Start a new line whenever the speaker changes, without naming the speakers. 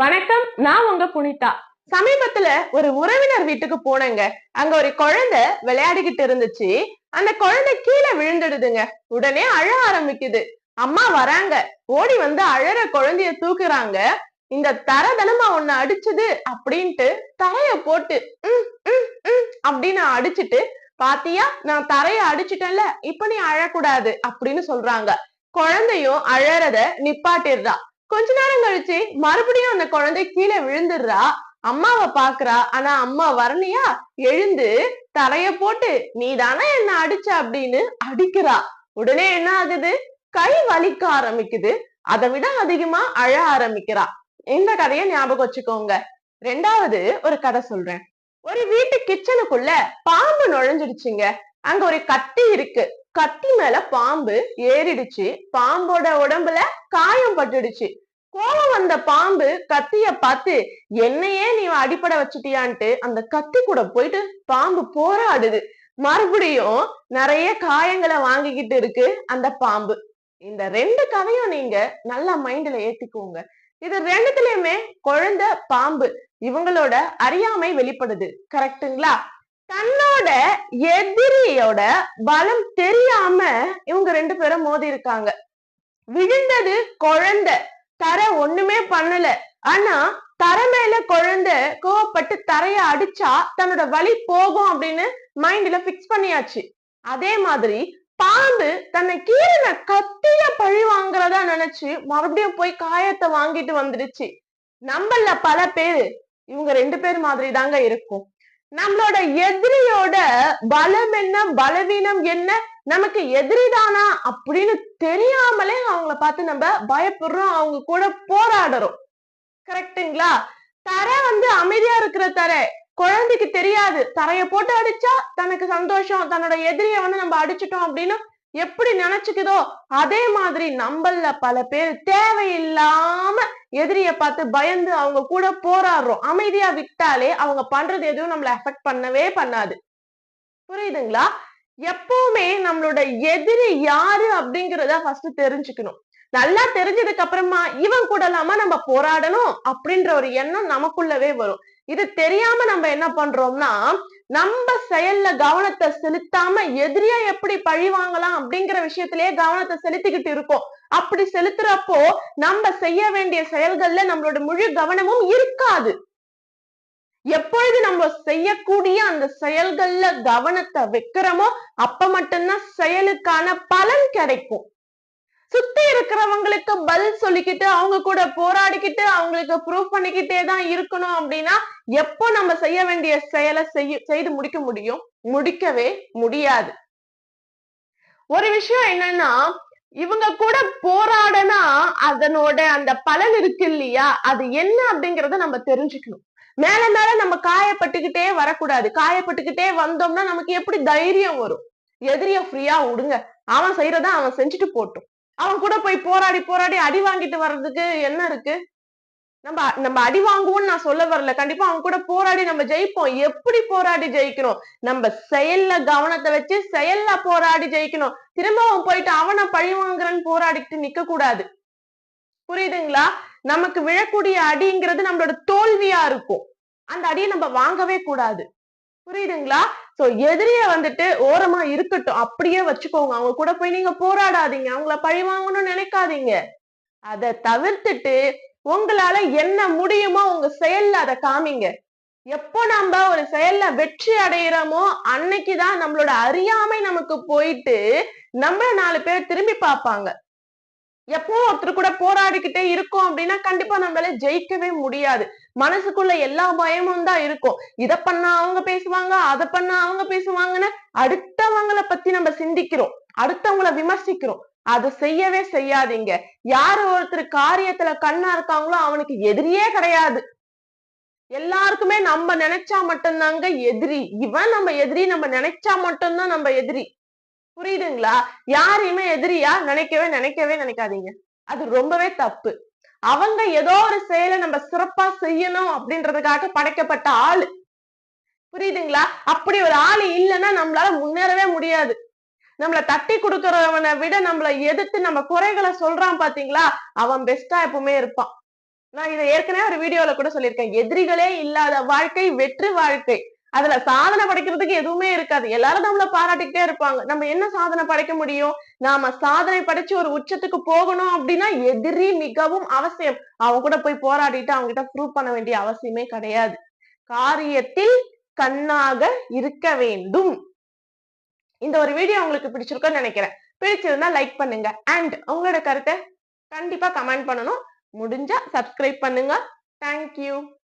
வணக்கம் நான் உங்க புனிதா. சமீபத்துல ஒரு உறவினர் வீட்டுக்கு போனேங்க. அங்க ஒரு குழந்தை விளையாடிக்கிட்டு இருந்துச்சு. அந்த குழந்தை கீழே விழுந்துடுதுங்க. உடனே அழ ஆரம்பிக்குது. அம்மா வராங்க. ஓடி வந்து அழற குழந்தைய தூக்குறாங்க. இந்த தர தினமா உன்னை அடிச்சது அப்படின்ட்டு தரைய போட்டு அப்படின்னு அடிச்சிட்டு பாத்தியா நான் தரைய அடிச்சிட்டேன்ல. இப்ப நீ அழக்கூடாது அப்படின்னு சொல்றாங்க. குழந்தையும் அழறத நிப்பாட்டிடுறா. கொஞ்ச நேரம் கழிச்சு மறுபடியும் அந்த குழந்தை கீழே விழுந்துடுறா. அம்மாவை பாக்குறா ஆனா அம்மா வரலையா எழுந்து தரைய போட்டு நீ தானே என்ன அடிச்ச? அப்படின்னு அடிக்கிறா. உடனே என்ன ஆகுது? கை வலிக்க ஆரம்பிக்குது. அதை விட அதிகமா அழ ஆரம்பிக்கிறா. இந்த கதையை ஞாபகம் வச்சுக்கோங்க. ரெண்டாவது ஒரு கதை சொல்றேன். ஒரு வீட்டு கிச்சனுக்குள்ள பாம்பு நுழைஞ்சிடுச்சுங்க. அங்க ஒரு கத்தி இருக்கு. கத்தி மேல பாம்பு ஏறிடுச்சு. பாம்போட உடம்புல காயம் பட்டுடுச்சு. கோவம் வந்த பாம்பு கத்திய பார்த்து என்னையே நீ அடிப்படை வச்சுட்டியான்ட்டு அந்த கத்தி கூட போயிட்டு பாம்பு போராடுது மறுபடியும் நிறைய காயங்களை வாங்கிக்கிட்டு இருக்கு அந்த பாம்பு. இந்த ரெண்டு கதையும் நீங்க நல்லா மைண்ட்ல ஏத்திக்கோங்க. இது ரெண்டுத்துலயுமே குழந்தை பாம்பு இவங்களோட அறியாமை வெளிப்படுது. கரெக்டுங்களா தன்னோட எதிரியோட பலம் தெரியாம இவங்க ரெண்டு பேரும் மோதி இருக்காங்க விழுந்தது குழந்தை. தர ஒண்ணுமே பண்ணல. ஆனா தர மேல குழந்தை கோவப்பட்டு தரைய அடிச்சா தன்னோட வழி போகும் அப்படின்னு மைண்ட்ல பிக்ஸ் பண்ணியாச்சு. அதே மாதிரி பாம்பு தன்னை கீழே கத்திய பழி வாங்குறதா நினைச்சு மறுபடியும் போய் காயத்தை வாங்கிட்டு வந்துடுச்சு. நம்மள பல பேரு இவங்க ரெண்டு பேர் மாதிரி தாங்க இருக்கும். நம்மளோட எதிரியோட பலம் என்ன பலவீனம் என்ன நமக்கு எதிரிதானா அப்படின்னு தெரியாமலே அவங்கள பார்த்து நம்ம பயப்படுறோம். அவங்க கூட போராடுறோம். கரெக்ட்டுங்களா? தர வந்து அமைதியா இருக்கிற தர. குழந்தைக்கு தெரியாது. தரைய போட்டு அடிச்சா தனக்கு சந்தோஷம். தன்னோட எதிரிய வந்து நம்ம அடிச்சிட்டோம் அப்படின்னு எப்படி நினைச்சுக்குதோ அதே மாதிரி நம்மள பல பேர் தேவையில்லாம எதிரிய பார்த்து பயந்து அவங்க கூட போராடுறோம். அமைதியா விட்டாலே அவங்க பண்றது எதுவும் நம்மள அஃபெக்ட் பண்ணவே பண்ணாது. புரியுதுங்களா? எப்பவுமே நம்மளோட எதிரி யாரு அப்படிங்கறத ஃபர்ஸ்ட் தெரிஞ்சுக்கணும். நல்லா தெரிஞ்சதுக்கு அப்புறமா இவன் கூட இல்லாம நம்ம போராடணும் அப்படின்ற ஒரு எண்ணம் நமக்குள்ளவே வரும். இது தெரியாம நம்ம என்ன பண்றோம்னா நம்ம செயல்ல கவனத்தை செலுத்தாம எதிரியா எப்படி பழி வாங்கலாம் அப்படிங்கிற விஷயத்திலேயே கவனத்தை செலுத்திக்கிட்டு இருக்கோம். அப்படி செலுத்துறப்போ நம்ம செய்ய வேண்டிய செயல்கள்ல நம்மளோட முழு கவனமும் இருக்காது. எப்பொழுது நம்ம செய்யக்கூடிய அந்த செயல்கள்ல கவனத்தை வைக்கிறோமோ அப்ப மட்டும்தான் செயலுக்கான பலன் கிடைக்கும். சுத்தி இருக்கிறவங்களுக்கு பதில் சொல்லிக்கிட்டு அவங்க கூட போராடிக்கிட்டு அவங்களுக்கு ப்ரூவ் பண்ணிக்கிட்டே தான் இருக்கணும் அப்படின்னா எப்போ நம்ம செய்ய வேண்டிய செயலை செய்ய செய்து முடிக்க முடியும்? முடிக்கவே முடியாது. ஒரு விஷயம் என்னன்னா இவங்க கூட போராடனா அதனோட அந்த பலன் இருக்கு இல்லையா? அது என்ன அப்படிங்கறத நம்ம தெரிஞ்சுக்கணும். மேல மேல நம்ம காயப்பட்டுக்கிட்டே வரக்கூடாது. காயப்பட்டுக்கிட்டே வந்தோம்னா நமக்கு எப்படி தைரியம் வரும்? எதிரிய ஃப்ரீயா விடுங்க. அவன் செய்யறத அவன் செஞ்சுட்டு போட்டும். அவன் கூட போய் போராடி போராடி அடி வாங்கிட்டு வர்றதுக்கு என்ன இருக்கு? நம்ம நம்ம அடி வாங்குவோம்னு நான் சொல்ல வரல. கண்டிப்பா அவன் கூட போராடி நம்ம ஜெயிப்போம். எப்படி போராடி ஜெயிக்கணும்? நம்ம செயல்ல கவனத்தை வச்சு செயல்ல போராடி ஜெயிக்கணும். திரும்ப அவன் போயிட்டு அவனை பழி வாங்குறன்னு போராடிட்டு நிக்க கூடாது புரியுதுங்களா? நமக்கு விழக்கூடிய அடிங்கிறது நம்மளோட தோல்வியா இருக்கும். அந்த அடியை நம்ம வாங்கவே கூடாது. புரியுதுங்களா? சோ எதிரிய வந்துட்டு ஓரமா இருக்கட்டும். அப்படியே வச்சுக்கோங்க. அவங்க கூட போய் நீங்க போராடாதீங்க. அவங்கள பழி வாங்கணும்னு நினைக்காதீங்க. அதை தவிர்த்துட்டு உங்களால என்ன முடியுமோ உங்க செயல்ல அதை காமிங்க. எப்போ நம்ம ஒரு செயல்ல வெற்றி அடையிறோமோ அன்னைக்குதான் நம்மளோட அறியாமை நமக்கு போயிட்டு நம்மள நாலு பேர் திரும்பி பார்ப்பாங்க. எப்போ ஒருத்தர் கூட போராடிக்கிட்டே இருக்கோம் அப்படின்னா கண்டிப்பா நம்மளால ஜெயிக்கவே முடியாது. மனசுக்குள்ள எல்லா பயமும் தான் இருக்கும். இத பண்ணா அவங்க பேசுவாங்க அதை பண்ணா அவங்க பேசுவாங்கன்னு அடுத்தவங்களை பத்தி நம்ம சிந்திக்கிறோம். அடுத்தவங்கள விமர்சிக்கிறோம். அது செய்யவே செய்யாதீங்க. யாரு ஒருத்தர் காரியத்துல கண்ணா இருக்காங்களோ அவனுக்கு எதிரியே கிடையாது. எல்லாருக்குமே நம்ம நினைச்சா மட்டும்தாங்க எதிரி. இவன் நம்ம எதிரி நம்ம நினைச்சா மட்டும்தான் நம்ம எதிரி. புரியுதுங்களா? யாரையுமே எதிரியா நினைக்கவே நினைக்கவே நினைக்காதீங்க. அது ரொம்பவே தப்பு. அவங்க ஏதோ ஒரு செயலை நம்ம சிறப்பா செய்யணும் அப்படின்றதுக்காக படைக்கப்பட்ட ஆளு. புரியுதுங்களா? அப்படி ஒரு ஆளு இல்லைன்னா நம்மளால முன்னேறவே முடியாது. நம்மள தட்டி கொடுக்கறவனை விட நம்மள எதிர்த்து நம்ம குறைகளை சொல்றான் பாத்தீங்களா? அவன் பெஸ்டா எப்பவுமே இருப்பான். நான் இதை ஏற்கனவே ஒரு வீடியோல கூட சொல்லியிருக்கேன். எதிரிகளே இல்லாத வாழ்க்கை வெற்றி வாழ்க்கை. அதுல சாதனை படைக்கிறதுக்கு எதுவுமே இருக்காது. எல்லாரும் நம்மள பாராட்டிக்கிட்டே இருப்பாங்க. நம்ம என்ன சாதனை படைக்க முடியும்? நாம சாதனை படைச்சு ஒரு உச்சத்துக்கு போகணும் அப்படின்னா எதிரி மிகவும் அவசியம். அவங்க கூட போய் போராடிட்டு அவங்க கிட்ட ப்ரூவ் பண்ண வேண்டிய அவசியமே கிடையாது. காரியத்தில் கண்ணாக இருக்க வேண்டும். இந்த ஒரு வீடியோ உங்களுக்கு பிடிச்சிருக்கோன்னு நினைக்கிறேன். பிடிச்சிருந்தா லைக் பண்ணுங்க. அண்ட் உங்களோட கருத்தை கண்டிப்பா கமெண்ட் பண்ணணும். முடிஞ்சா சப்ஸ்கிரைப் பண்ணுங்க. தேங்க்யூ